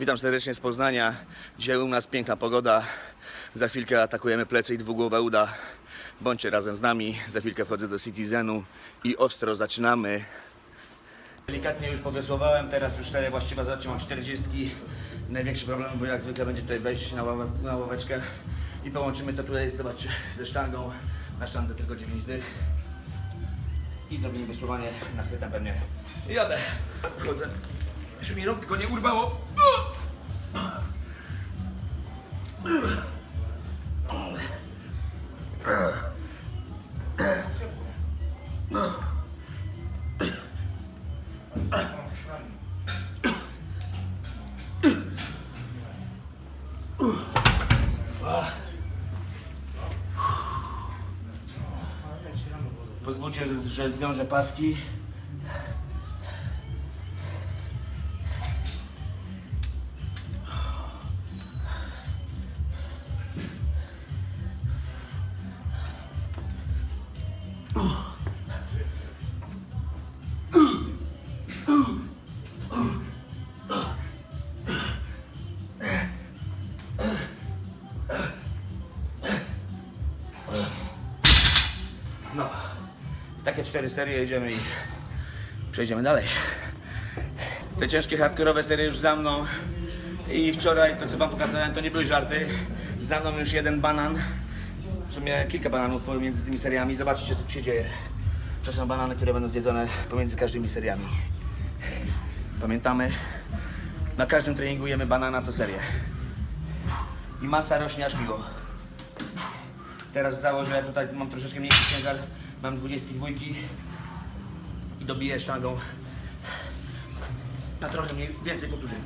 Witam serdecznie z Poznania. Dzisiaj u nas piękna pogoda. Za chwilkę atakujemy plecy i dwugłowe uda. Bądźcie razem z nami. Za chwilkę wchodzę do Citizenu i ostro zaczynamy. Delikatnie już powiosłowałem, teraz już cztery właściwie zobaczcie, mam 40. Największy problem, bo jak zwykle będzie tutaj wejść na, ławę, na ławeczkę i połączymy to tutaj, zobaczcie, ze sztangą. Na sztandze tylko 9 dych. I zrobimy wiosłowanie, nachwytam pewnie. I jadę. Wchodzę. Jeszcze mi rąk tylko nie urwało. Pozwólcie, że, zwiążę paski. Cztery serie jedziemy i przejdziemy dalej. Te ciężkie, hardkorowe serie już za mną. I wczoraj to, co wam pokazałem, to nie były żarty. Za mną już jeden banan. W sumie kilka bananów pomiędzy tymi seriami. Zobaczcie, co tu się dzieje. To są banany, które będą zjedzone pomiędzy każdymi seriami. Pamiętamy, na każdym treningu jemy banana co serię. I masa rośnie aż miło. Teraz założę, tutaj mam troszeczkę mniejszy ciężar, mam 22 i dobiję sztangą na trochę mniej, więcej powtórzeń.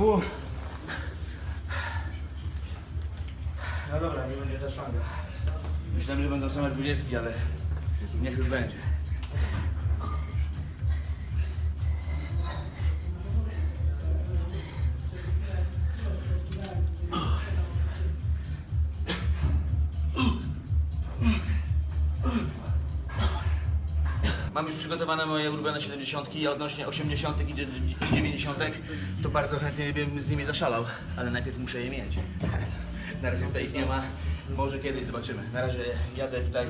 Uff. No dobra, nie będzie ta sztanga. Myślałem, że będą same dwudziestki, ale niech już będzie. Mam już przygotowane moje ulubione 70, a odnośnie 80 i 90 to bardzo chętnie bym z nimi zaszalał, ale najpierw muszę je mieć. Na razie tutaj ich nie ma, może kiedyś zobaczymy. Na razie jadę tutaj.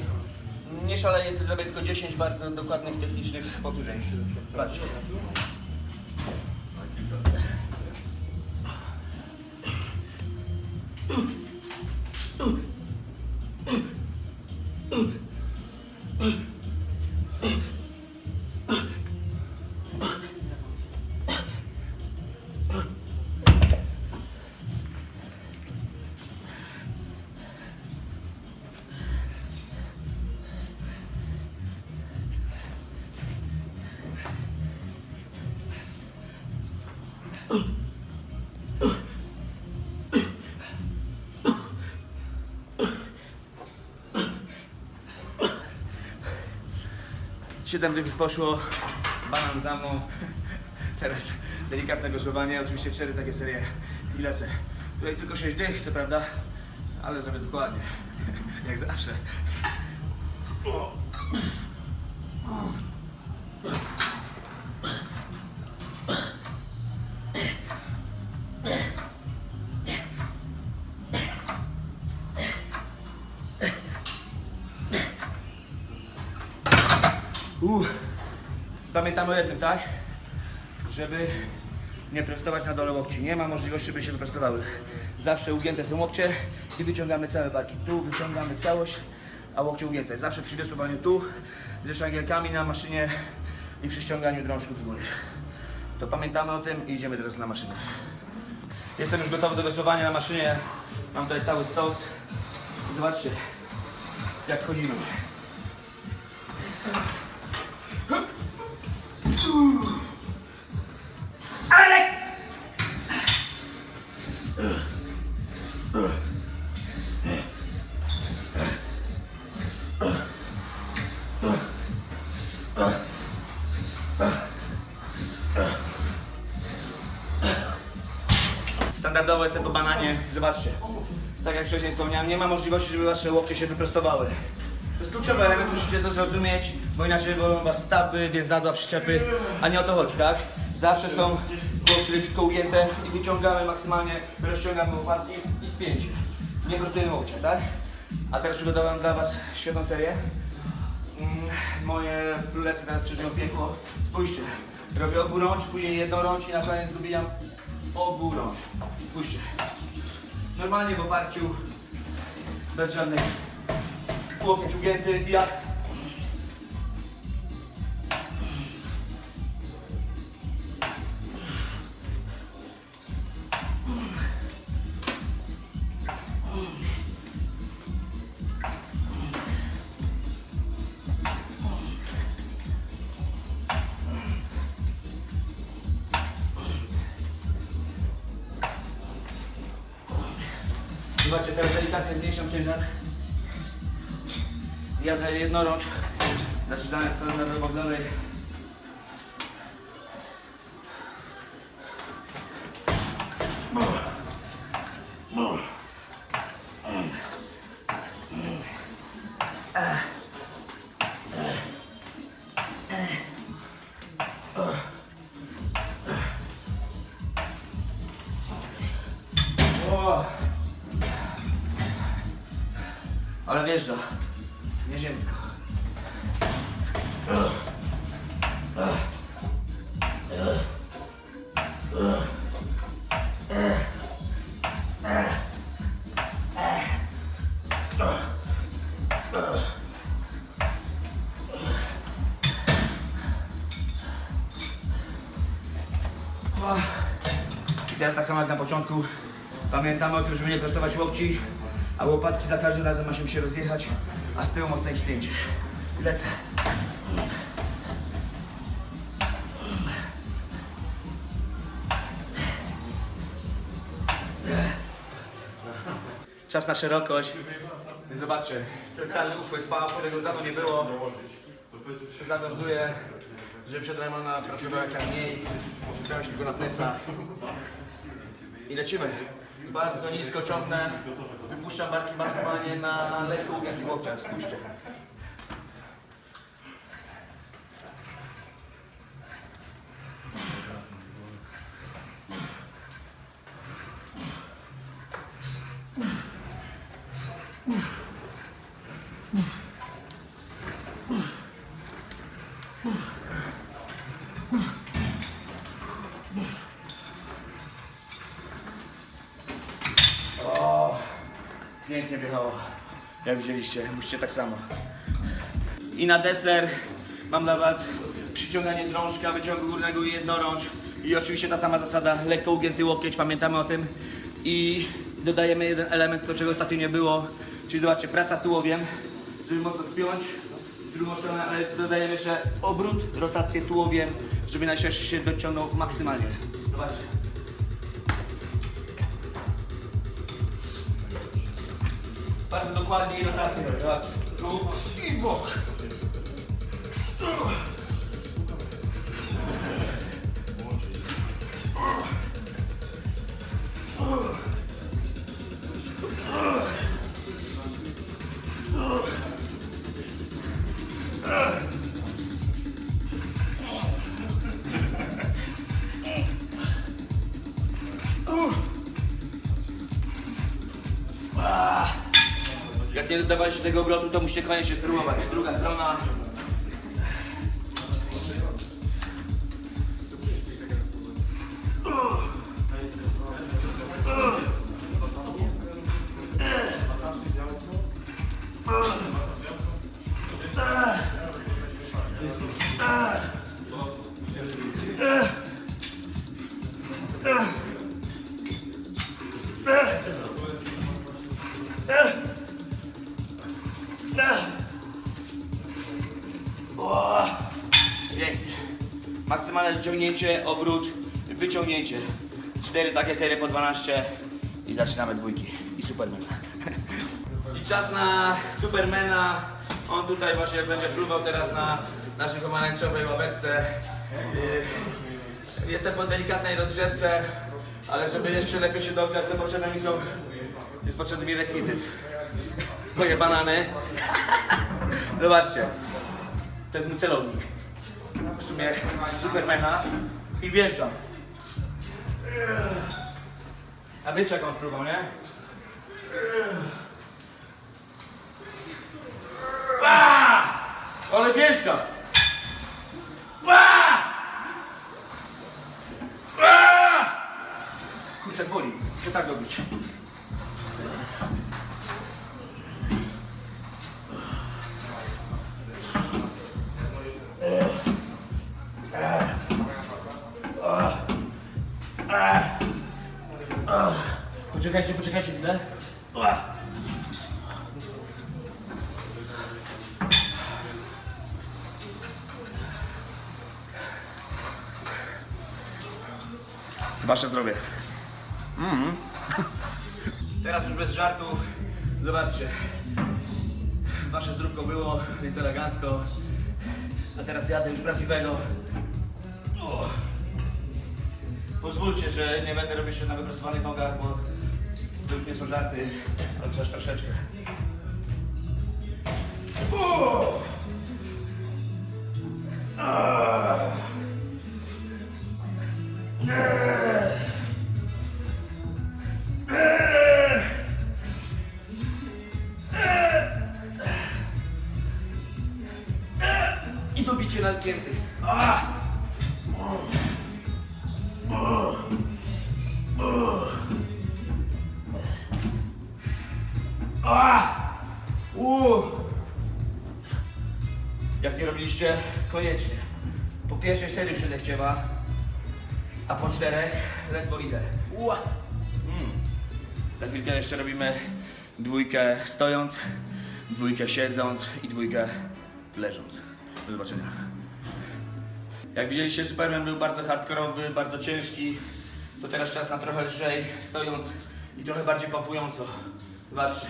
Nie szaleję, tylko 10 bardzo dokładnych technicznych powtórzeń. Patrz. 7 już poszło, banan za mną. Teraz delikatne głosowanie, oczywiście cztery takie serie i lecę. Tutaj tylko 6 dych, co prawda, ale zrobię dokładnie, jak zawsze. Uh. Pamiętamy o jednym, tak? Żeby nie prostować na dole łokci. Nie ma możliwości, by się wyprostowały. Zawsze ugięte są łokcie i wyciągamy całe barki. Tu wyciągamy całość, a łokcie ugięte. Zawsze przy wiosłowaniu tu, ze sztangielkami na maszynie i przy ściąganiu drążków z góry. To pamiętamy o tym i idziemy teraz na maszynę. Jestem już gotowy do wiosłowania na maszynie. Mam tutaj cały stos. Zobaczcie, jak chodzimy. Standardowo jestem po bananie. Zobaczcie. Tak jak wcześniej wspomniałem, nie ma możliwości, żeby wasze łokcie się wyprostowały. To jest kluczowy element, musicie to zrozumieć, bo inaczej bolą was stawy, więzadła, przyczepy, a nie o to chodzi, tak? Zawsze są łokcie leciutko ugięte i wyciągamy maksymalnie, rozciągamy łopatki i spięcie. Nie prostujemy łokcia, tak? A teraz przygotowałem dla was świetną serię. Mm, Moje plecy teraz przeżyją piekło. Spójrzcie, robię oburącz, później jednorącz i na koniec dobijam oburącz. Spójrzcie. Normalnie w oparciu, bez żadnych łokieć ugięty, jak Zobaczcie, teraz delikatnie zmniejszam ciężar. Jadę jednorącz. Zaczynając od lewej wjeżdża. Nieziemsko. I teraz tak samo jak na początku. Pamiętamy o tym, żeby nie prostować łokci, a łopatki za każdym razem ma się się rozjechać, a z tyłu mocne spięcie. I Lecę. Czas na szerokość. Zobaczcie, specjalny uchwyt V, którego dawno nie było. Zawiązuje, żeby przedramiona pracowała jak mniej. Przykrałem się tylko na plecach. I lecimy. Bardzo nisko ciągnę. Wypuszczam barki maksymalnie na ugiętych łokciach. Spójrzcie. Pięknie wjechało. Jak widzieliście, musicie tak samo. I na deser mam dla Was przyciąganie drążka, wyciągu górnego i jednorącz. I oczywiście ta sama zasada, lekko ugięty łokieć, pamiętamy o tym. I dodajemy jeden element, to czego ostatnio nie było, czyli zobaczcie, praca tułowiem, żeby mocno spiąć w drugą stronę, ale dodajemy jeszcze obrót, rotację tułowiem, żeby najszerszy się dociągnął maksymalnie. Zobaczcie. Bardzo dokładnie i rotację. Zobaczcie. Tu i bok. Nie dodawaliście tego obrotu, to musicie koniecznie spróbować. Druga strona. Maksymalne wyciągnięcie, obrót, wyciągnięcie. Cztery takie serie po 12 i zaczynamy dwójki. I Supermana. I czas na Supermana. On tutaj właśnie będzie fruwał teraz na naszej pomarańczowej ławeczce. Yy, Jestem po delikatnej rozgrzewce, Ale żeby jeszcze lepiej się dogrzać, to potrzebne mi są, jest potrzebny mi rekwizyt. Moje banany. Zobaczcie. To jest mój celownik. W sumie Supermana. I wjeżdżam. A wiecie jak on fruwał, nie? Ba! Ale wjeżdża! Ba! Ba! Kurczę, boli. Muszę tak robić. Poczekajcie, poczekajcie chwilę. Wasze zdrowie. Mm. Teraz już bez żartów. Zobaczcie. Wasze zdrówko było, więc elegancko. A teraz jadę już prawdziwego. O. Pozwólcie, że nie będę robił się na wyprostowanych nogach, bo to już nie są żarty, też troszeczkę. O! I dobicie na zgięty. Koniecznie. Po pierwszej serii już chciała, a po czterech ledwo idę. Ua! Mm. Za chwilkę jeszcze robimy dwójkę stojąc, dwójkę siedząc i dwójkę leżąc. Do zobaczenia. Jak widzieliście, Superman był bardzo hardkorowy, bardzo ciężki. To teraz czas na trochę lżej, stojąc i trochę bardziej pompująco. Zobaczcie,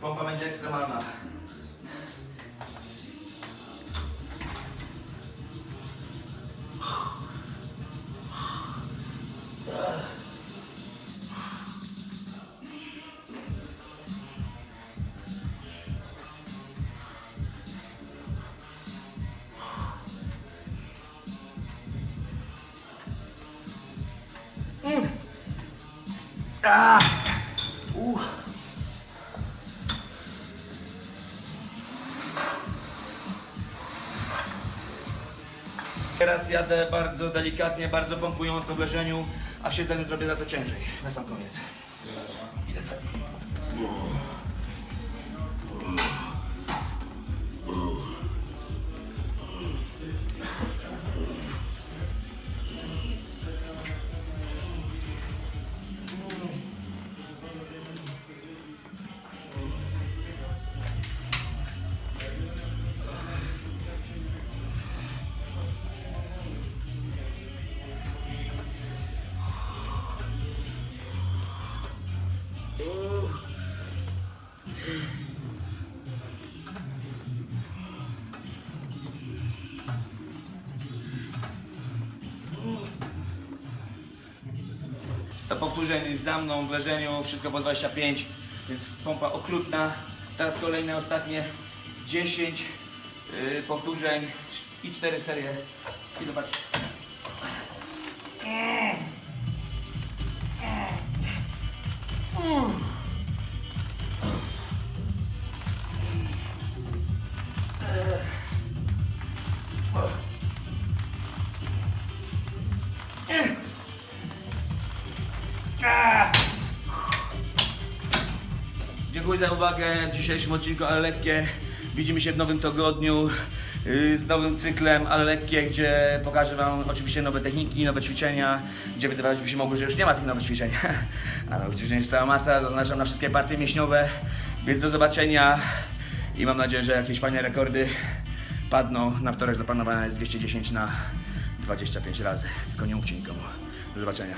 pompa będzie ekstremalna. Teraz jadę bardzo delikatnie, bardzo pompująco w leżeniu, a siedzeniu zrobię za to ciężej. Na sam koniec. I powtórzeń za mną w leżeniu, wszystko po 25, więc pompa okrutna. Teraz kolejne, ostatnie 10 yy, powtórzeń i 4 serie. I zobaczcie. Dziękuję za uwagę w dzisiejszym odcinku, ale lekkie. Widzimy się w nowym tygodniu yy, z nowym cyklem, ale lekkie, gdzie pokażę Wam oczywiście nowe techniki, nowe ćwiczenia, gdzie wydawać by się mogło, że już nie ma tych nowych ćwiczeń. Ale nowych jest cała masa, zaznaczam na wszystkie partie mięśniowe, więc do zobaczenia i mam nadzieję, że jakieś fajne rekordy padną. Na wtorek zaplanowane jest 210 na 25 razy, tylko nie mówcie nikomu. Do zobaczenia.